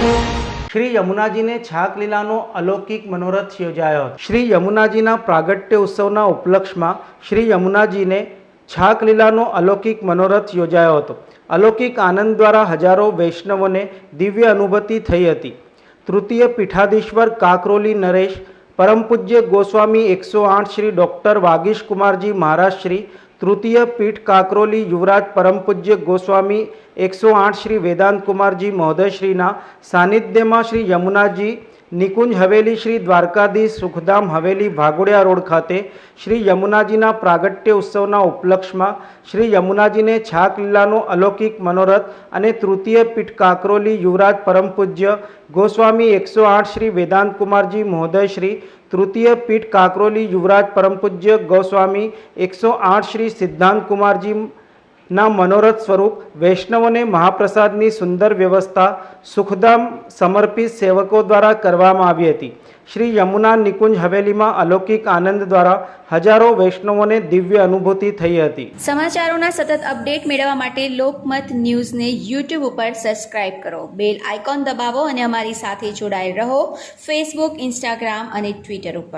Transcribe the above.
શ્રી યમુનાજીને છાક લીલાનો અલૌકિક મનોરથ યોજાયો. હતો શ્રી યમુનાજીના પ્રાગટ્ય ઉત્સવના ઉપલક્ષમાં શ્રી યમુનાજીને છાક લીલાનો અલૌકિક મનોરથ યોજાયો હતો. અલૌકિક આનંદ દ્વારા હજારો વૈષ્ણવોને દિવ્ય અનુભૂતિ થઈ હતી. તૃતીય પીઠાધીશ્વર કાકરોલી નરેશ પરમ પૂજ્ય ગોસ્વામી એકસો આઠ શ્રી ડૉક્ટર વાગીશ કુમારજી મહારાજ શ્રી તૃતીય પીઠ કાકરોલી યુવરાજ પરમ પૂજ્ય ગોસ્વામી એકસો આઠ શ્રી વેદાંત કુમારજી મહોદયશ્રીના સાનિધ્યમાં શ્રી યમુનાજી નિકુંજ હવેલી શ્રી દ્વારકાધીશ સુખધામ હવેલી ભાગોડિયા રોડ ખાતે શ્રી યમુનાજીના પ્રાગટ્ય ઉત્સવના ઉપલક્ષમાં શ્રી યમુનાજીને છાક લીલાનો અલૌકિક મનોરથ અને તૃતીય પીઠ કાકરોલી યુવરાજ પરમ પૂજ્ય ગોસ્વામી એકસો આઠ શ્રી વેદાંત કુમારજી મહોદય શ્રી તૃતીય પીઠ કાકરોલી યુવરાજ પરમ પૂજ્ય ગોસ્વામી એકસો આઠ શ્રી સિદ્ધાંત કુમારજી ના મનોરથ સ્વરૂપ વૈષ્ણવોને મહાપ્રસાદની સુંદર વ્યવસ્થા સુખધામ સમર્પિત સેવકો દ્વારા કરવામાં આવી હતી. શ્રી યમુના નિકુંજ હવેલીમાં અલૌકિક આનંદ દ્વારા હજારો વૈષ્ણવોને દિવ્ય અનુભૂતિ થઈ હતી. સમાચારોના સતત અપડેટ મેળવવા માટે લોકમત ન્યૂઝને યુટ્યુબ ઉપર સબસ્ક્રાઇબ કરો. બેલ આઇકોન દબાવો અને અમારી સાથે જોડાયેલ રહો ફેસબુક, ઇન્સ્ટાગ્રામ અને ટ્વિટર ઉપર.